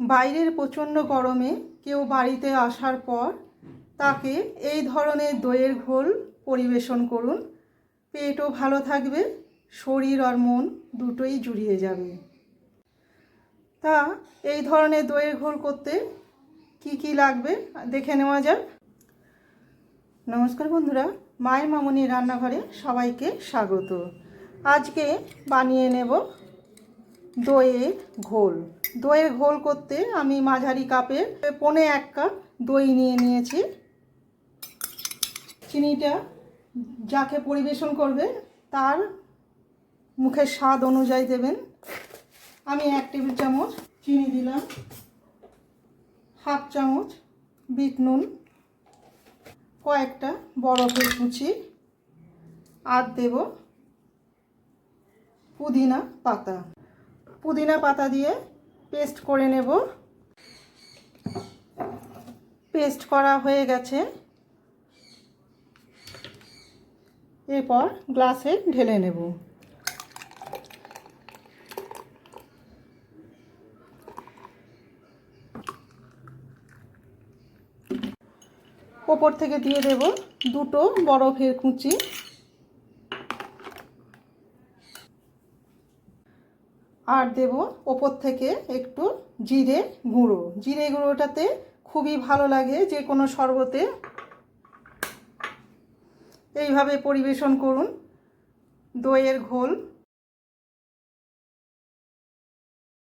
বাইরের প্রচণ্ড গরমে কেউ বাড়িতে আসার পর তাকে এই ধরনের দইয়ের ঘোল পরিবেশন করুন। পেটও ভালো থাকবে, শরীর আর মন দুটোই জুড়িয়ে যাবে। তা, এই ধরনের দইয়ের ঘোল করতে কি কি লাগবে দেখে নেওয়া যাক। নমস্কার বন্ধুরা, মায়ের মামনি রান্নাঘরে সবাইকে স্বাগত। আজকে বানিয়ে নেব দইয়ের ঘোল। দইয়ের ঘোল করতে আমি মাঝারি কাপের পনে এক কাপ দই নিয়ে নিয়েছি। চিনিটা যাকে পরিবেশন করবে তার মুখের স্বাদ অনুযায়ী দেবেন। আমি এক টেবিল চামচ চিনি দিলাম। হাফ চামচ বিট নুন। কয়েকটা বরফের কুচি। আর দেব পুদিনা পাতা। পুদিনা পাতা দিয়ে পেস্ট করে নেব। পেস্ট করা হয়ে গেছে। এরপর গ্লাসে ঢেলে নেব। ওপর থেকে দিয়ে দেব দুটো বরফের কুচি। আর দেব ওপর থেকে একটু জিরে গুঁড়ো। জিরে গুঁড়োটাতে খুবই ভালো লাগে যে কোনো শরবতে। এইভাবে পরিবেশন করুন। দইয়ের ঘোল